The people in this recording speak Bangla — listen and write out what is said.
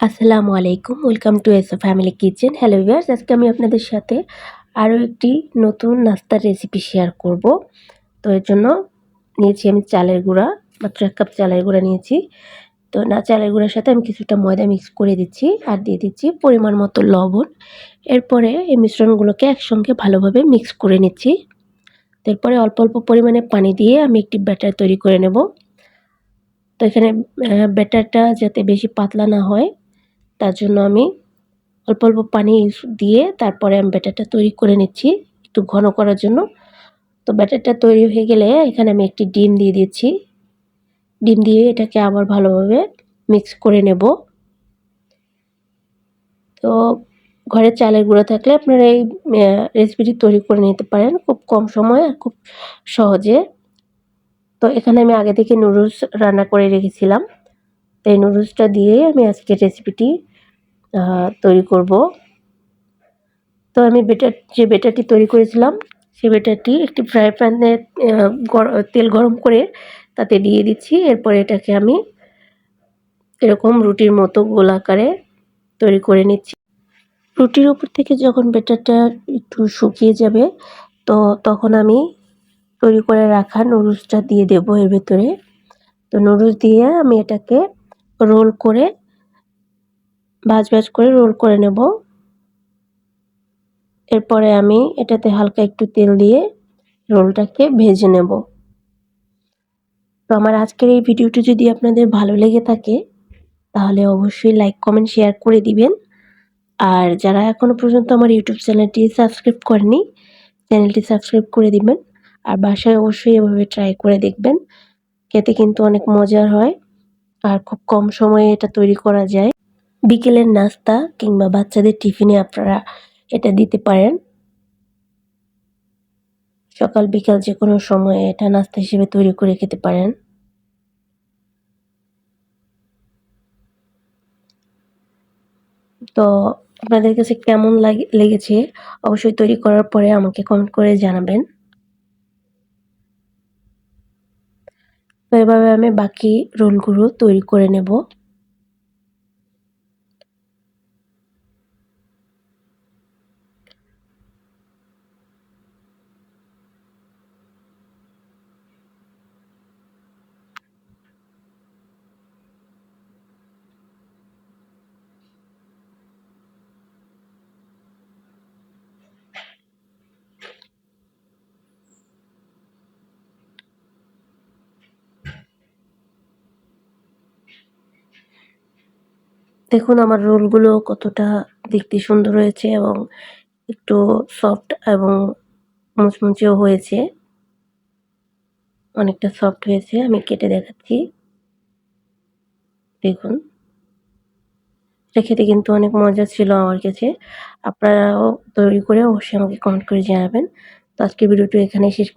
আসসালামু আলাইকুম welcome to S family kitchen hello viewers আজকে আমি আপনাদের সাথে আরও একটি নতুন নাস্তার রেসিপি শেয়ার করব। তো এর জন্য নিয়েছি আমি চালের গুঁড়া, মাত্র এক কাপ চালের গুঁড়া নিয়েছি। তো না, চালের গুঁড়ার সাথে আমি কিছুটা ময়দা মিক্স করে দিচ্ছি আর দিয়ে দিচ্ছি পরিমাণ মতো লবণ। এরপরে এই মিশ্রণগুলোকে একসঙ্গে ভালোভাবে মিক্স করে নিচ্ছি। এরপরে অল্প অল্প পরিমাণে পানি দিয়ে আমি একটি ব্যাটার তৈরি করে নেব। তো এখানে ব্যাটারটা যাতে বেশি পাতলা না হয় তার জন্য আমি অল্প অল্প পানি দিয়ে তারপরে আমি ব্যাটারটা তৈরি করে নিচ্ছি একটু ঘন করার জন্য। তো ব্যাটারটা তৈরি হয়ে গেলে এখানে আমি একটি ডিম দিয়ে দিচ্ছি। ডিম দিয়ে এটাকে আবার ভালোভাবে মিক্স করে নেব। তো ঘরের চালের গুঁড়ো থাকলে আপনারা এই রেসিপিটি তৈরি করে নিতে পারেন খুব কম সময় আর খুব সহজে। তো এখানে আমি আগে থেকে নুডলস রান্না করে রেখেছিলাম। তো এই নুডলসটা দিয়েই আমি আজকের রেসিপিটি তৈরি করব। তো আমি বেটার, যে বেটারটি তৈরি করেছিলাম, সেই বেটারটি একটি ফ্রাই প্যানে তেল গরম করে তাতে দিয়ে দিচ্ছি। এরপর এটাকে আমি এরকম রুটির মতো গোল আকারে তৈরি করে নিচ্ছি। রুটির উপর থেকে যখন বেটারটা একটু শুকিয়ে যাবে, তো তখন আমি তৈরি করে রাখা নুডলসটা দিয়ে দেবো এর ভেতরে। তো নুডলস দিয়ে আমি এটাকে রোল করে ভাজ ভাজ করে রোল করে নেব। এরপরে আমি এটাতে হালকা একটু তেল দিয়ে রোলটাকে ভেজে নেব। তো আমার আজকের এই ভিডিওটি যদি আপনাদের ভালো লেগে থাকে, তাহলে অবশ্যই লাইক কমেন্ট শেয়ার করে দিবেন। আর যারা এখনও পর্যন্ত আমার ইউটিউব চ্যানেলটি সাবস্ক্রাইব করেনি, চ্যানেলটি সাবস্ক্রাইব করে দিবেন। আর বাসায় অবশ্যই এভাবে ট্রাই করে দেখবেন। খেতে কিন্তু অনেক মজার হয়। আর খুব কম সময়ে এটা তৈরি করা যায়। বিকেলের নাস্তা কিংবা বাচ্চাদের টিফিনে আপনারা এটা দিতে পারেন। সকাল, বিকাল যে কোনো সময়ে এটা নাস্তা হিসেবে তৈরি করে খেতে পারেন। তো আপনাদের কাছে কেমন লেগেছে অবশ্যই তৈরি করার পরে আমাকে কমেন্ট করে জানাবেন। তো এভাবে আমি বাকি রোলগুলো তৈরি করে নেব। দেখুন আমার রোলগুলো কতটা দেখতে সুন্দর হয়েছে এবং একটু সফট এবং মুচমুচেও হয়েছে। অনেকটা সফট হয়েছে, আমি কেটে দেখাচ্ছি। দেখুন। এটা খেতে কিন্তু অনেক মজা ছিল আমার কাছে। আপনারাও তৈরি করে অবশ্যই আমাকে কমেন্ট করে জানাবেন। তো আজকে ভিডিওটি এখানে শেষ